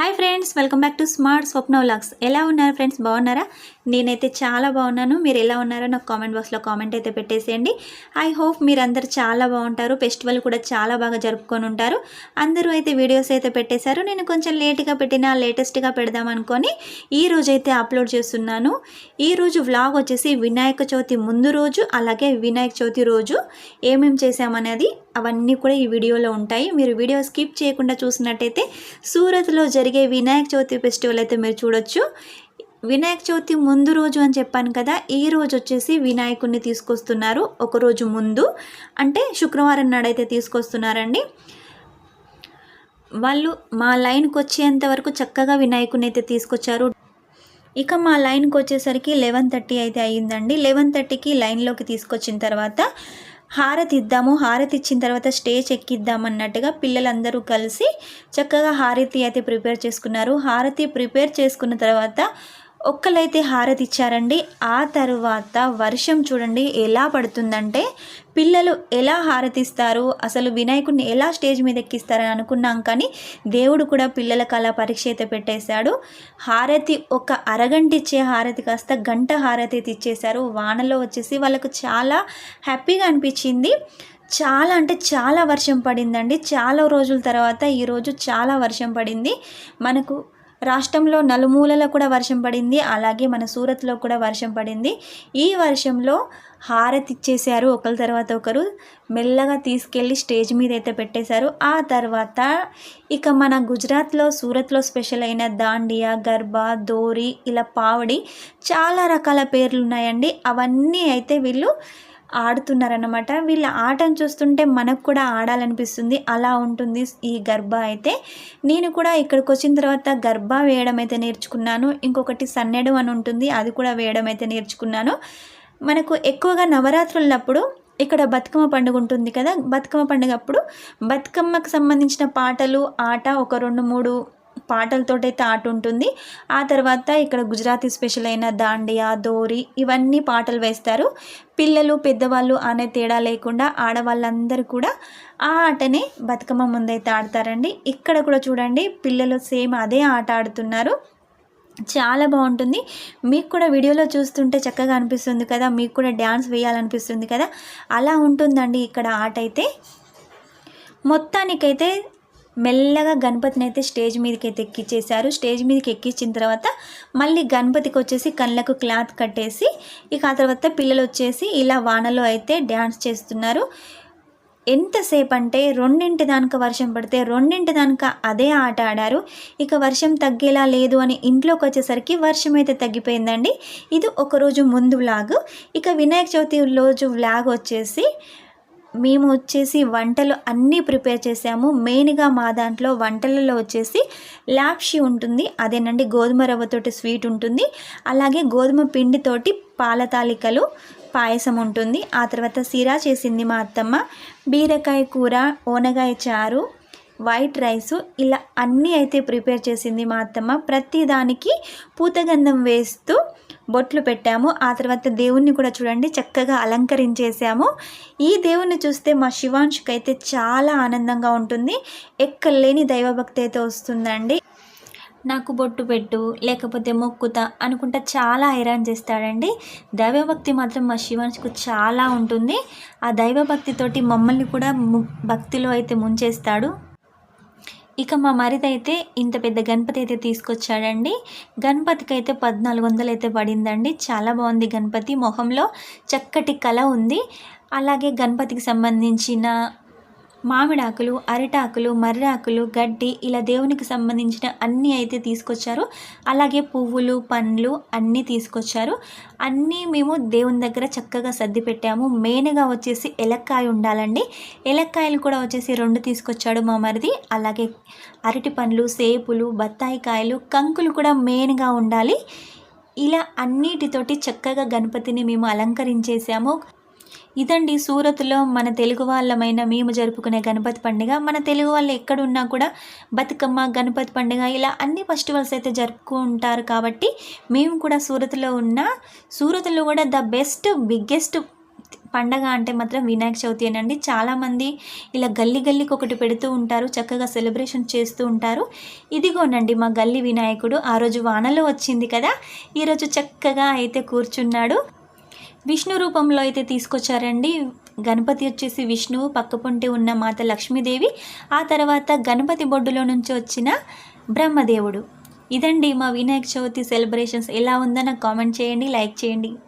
Hi friends welcome back to smart Swapna vlogs ఎలా ఉన్నారు friends బాగున్నారా? నేనైతే చాలా బాగున్నాను. మీరు ఎలా ఉన్నారో నాకు కామెంట్ బాక్స్లో కామెంట్ అయితే పెట్టేసేయండి. ఐ హోప్ మీరందరూ చాలా బాగుంటారు. ఫెస్టివల్ కూడా చాలా బాగా జరుపుకొని ఉంటారు. అందరూ అయితే వీడియోస్ అయితే పెట్టేశారు. నేను కొంచెం లేట్గా పెట్టిన లేటెస్ట్గా పెడదాం అనుకొని ఈ రోజు అయితే అప్లోడ్ చేస్తున్నాను. ఈ రోజు వ్లాగ్ వచ్చేసి వినాయక చవితి ముందు రోజు అలాగే వినాయక చవితి రోజు ఏమేమి చేసామనేది అవన్నీ కూడా ఈ వీడియోలో ఉంటాయి. మీరు వీడియో స్కిప్ చేయకుండా చూసినట్టయితే సూరత్లో జరిగే వినాయక చవితి ఫెస్టివల్ అయితే మీరు చూడొచ్చు. వినాయక చవితి ముందు రోజు అని చెప్పాను కదా ఈ రోజు వచ్చేసి వినాయకుడిని తీసుకొస్తున్నారు. ఒక రోజు ముందు అంటే శుక్రవారం నాడైతే తీసుకొస్తున్నారండి. వాళ్ళు మా లైన్కి వచ్చేంత వరకు చక్కగా వినాయకుడిని అయితే తీసుకొచ్చారు. ఇక మా లైన్కి వచ్చేసరికి లెవెన్ థర్టీ అయితే అయ్యిందండి. లెవెన్ థర్టీకి లైన్లోకి తీసుకొచ్చిన తర్వాత హారతి ఇద్దాము. హారతి ఇచ్చిన తర్వాత స్టేజ్ ఎక్కిద్దాం అన్నట్టుగా పిల్లలందరూ కలిసి చక్కగా హారతి అయితే ప్రిపేర్ చేసుకున్నారు. హారతి ప్రిపేర్ చేసుకున్న తర్వాత ఒక్కలైతే హారతి ఇచ్చారండి ఆ తర్వాత వర్షం చూడండి ఎలా పడుతుందంటే పిల్లలు ఎలా హారతిస్తారు అసలు వినాయకుడిని ఎలా స్టేజ్ మీద ఎక్కిస్తారని అనుకున్నాం కానీ దేవుడు కూడా పిల్లలకు అలా పరీక్ష అయితే పెట్టేశాడు. హారతి ఒక అరగంట ఇచ్చే హారతి కాస్త గంట హారతి అయితే ఇచ్చేశారు. వానలో వచ్చేసి వాళ్ళకు చాలా హ్యాపీగా అనిపించింది. చాలా అంటే చాలా వర్షం పడిందండి. చాలా రోజుల తర్వాత ఈరోజు చాలా వర్షం పడింది. మనకు రాష్ట్రంలో నలుమూలల కూడా వర్షం పడింది. అలాగే మన సూరత్లో కూడా వర్షం పడింది. ఈ వర్షంలో హారతి ఇచ్చేసారు ఒకరి తర్వాత ఒకరు. మెల్లగా తీసుకెళ్ళి స్టేజ్ మీద అయితే పెట్టేశారు. ఆ తర్వాత ఇక మన గుజరాత్లో సూరత్లో స్పెషల్ అయిన దాండియా గర్బా దోరి ఇలా పావడి చాలా రకాల పేర్లు ఉన్నాయండి. అవన్నీ అయితే వీళ్ళు ఆడుతున్నారనమాట వీళ్ళ ఆటను చూస్తుంటే మనకు కూడా ఆడాలనిపిస్తుంది. అలా ఉంటుంది ఈ గర్భ అయితే. నేను కూడా ఇక్కడికి వచ్చిన తర్వాత గర్భ వేయడం అయితే నేర్చుకున్నాను. ఇంకొకటి సన్నెడు అని ఉంటుంది. అది కూడా వేయడం అయితే నేర్చుకున్నాను. మనకు ఎక్కువగా నవరాత్రులప్పుడు ఇక్కడ బతుకమ్మ పండుగ ఉంటుంది కదా. బతుకమ్మ పండుగ అప్పుడు బతుకమ్మకు సంబంధించిన పాటలు ఆట ఒక రెండు మూడు పాటలతోటైతే ఆట ఉంటుంది ఆ తర్వాత ఇక్కడ గుజరాతీ స్పెషల్ అయిన దాండియా దోరి ఇవన్నీ పాటలు వేస్తారు. పిల్లలు పెద్దవాళ్ళు అనే తేడా లేకుండా ఆడవాళ్ళందరూ కూడా ఆ ఆటనే బతుకమ్మ ముందైతే ఆడతారండి. ఇక్కడ కూడా చూడండి పిల్లలు సేమ్ అదే ఆట ఆడుతున్నారు. చాలా బాగుంటుంది. మీకు కూడా వీడియోలో చూస్తుంటే చక్కగా అనిపిస్తుంది కదా మీకు కూడా డ్యాన్స్ వేయాలనిపిస్తుంది కదా. అలా ఉంటుందండి ఇక్కడ ఆట అయితే మొత్తానికైతే మెల్లగా గణపతిని అయితే స్టేజ్ మీదకి అయితే ఎక్కించేశారు స్టేజ్ మీదకి ఎక్కించిన తర్వాత మళ్ళీ గణపతికి వచ్చేసి కళ్ళకు క్లాత్ కట్టేసి ఇక ఆ తర్వాత పిల్లలు వచ్చేసి ఇలా వానలో అయితే డ్యాన్స్ చేస్తున్నారు. ఎంతసేపు అంటే రెండింటి దానిక వర్షం పడితే రెండింటి దానిక అదే ఆట ఆడారు. ఇక వర్షం తగ్గేలా లేదు అని ఇంట్లోకి వచ్చేసరికి వర్షం అయితే తగ్గిపోయిందండి. ఇది ఒకరోజు ముందు వ్లాగ్. ఇక వినాయక చవితి రోజు వ్లాగ్ వచ్చేసి మేము వచ్చేసి వంటలు అన్నీ ప్రిపేర్ చేసాము. మెయిన్గా మా దాంట్లో వంటలలో వచ్చేసి లాప్షి ఉంటుంది. అదేనండి గోధుమ రవ్వతోటి స్వీట్ ఉంటుంది. అలాగే గోధుమ పిండితోటి పాల తాలికలు పాయసం ఉంటుంది. ఆ తర్వాత సిరా చేసింది మా అత్తమ్మ. బీరకాయ కూర ఓనగాయ చారు వైట్ రైసు ఇలా అన్నీ అయితే ప్రిపేర్ చేసింది మా అత్తమ్మ. ప్రతిదానికి పూతగంధం వేస్తూ బొట్లు పెట్టాము. ఆ తర్వాత దేవుణ్ణి కూడా చూడండి చక్కగా అలంకరించేసాము ఈ దేవుణ్ణి చూస్తే మా శివాంశుకి అయితే చాలా ఆనందంగా ఉంటుంది. ఎక్కలేని దైవభక్తి అయితే వస్తుందండి. నాకు బొట్టు పెట్టు లేకపోతే మొక్కుతా అనుకుంటా చాలా హైరాన్ చేస్తాడండి. దైవభక్తి మాత్రం మా శివాంశకు చాలా ఉంటుంది. ఆ దైవభక్తితోటి మమ్మల్ని కూడా భక్తిలో అయితే ముంచేస్తాడు. ఇక మా మరిదైతే ఇంత పెద్ద గణపతి అయితే తీసుకొచ్చాడండి. గణపతికి అయితే పద్నాలుగు వందలు అయితే పడిందండి. చాలా బాగుంది గణపతి మొహంలో. చక్కటి కళ ఉంది. అలాగే గణపతికి సంబంధించిన మామిడాకులు అరిటాకులు మర్రాకులు గడ్డి ఇలా దేవునికి సంబంధించిన అన్నీ అయితే తీసుకొచ్చారు. అలాగే పువ్వులు పండ్లు అన్నీ తీసుకొచ్చారు. అన్నీ మేము దేవుని దగ్గర చక్కగా సర్ది పెట్టాము. మెయిన్గా వచ్చేసి ఎలక్కాయ ఉండాలండి. ఎలక్కాయలు కూడా వచ్చేసి రెండు తీసుకొచ్చాడు మా మరిది. అలాగే అరటి పండ్లు సేపులు బత్తాయి కాయలు కంకులు కూడా మెయిన్గా ఉండాలి. ఇలా అన్నిటితోటి చక్కగా గణపతిని మేము అలంకరించేసాము. ఇదండి సూరత్లో మన తెలుగు వాళ్ళమైన మేము జరుపుకునే గణపతి పండుగ. మన తెలుగు వాళ్ళు ఎక్కడున్నా కూడా బతుకమ్మ గణపతి పండుగ ఇలా అన్ని ఫెస్టివల్స్ అయితే జరుపుకుంటారు కాబట్టి మేము కూడా సూరత్లో ఉన్న సూరత్లో కూడా ద బెస్ట్ బిగ్గెస్ట్ పండగ అంటే మాత్రం వినాయక చవితి అనండి. చాలామంది ఇలా గల్లీ గల్లీకి ఒకటి పెడుతూ ఉంటారు చక్కగా సెలబ్రేషన్ చేస్తూ ఉంటారు. ఇదిగోనండి మా గల్లీ వినాయకుడు ఆ రోజు వానలో వచ్చింది కదా ఈరోజు చక్కగా అయితే కూర్చున్నాడు. విష్ణు రూపంలో అయితే తీసుకొచ్చారండి. గణపతి వచ్చేసి విష్ణువు పక్కపొంటి ఉన్న మాత లక్ష్మీదేవి ఆ తర్వాత గణపతి బొడ్డులో నుంచి వచ్చిన బ్రహ్మదేవుడు. ఇదండి మా వినాయక చవితి సెలబ్రేషన్స్ ఎలా ఉందో నాకు కామెంట్ చేయండి లైక్ చేయండి.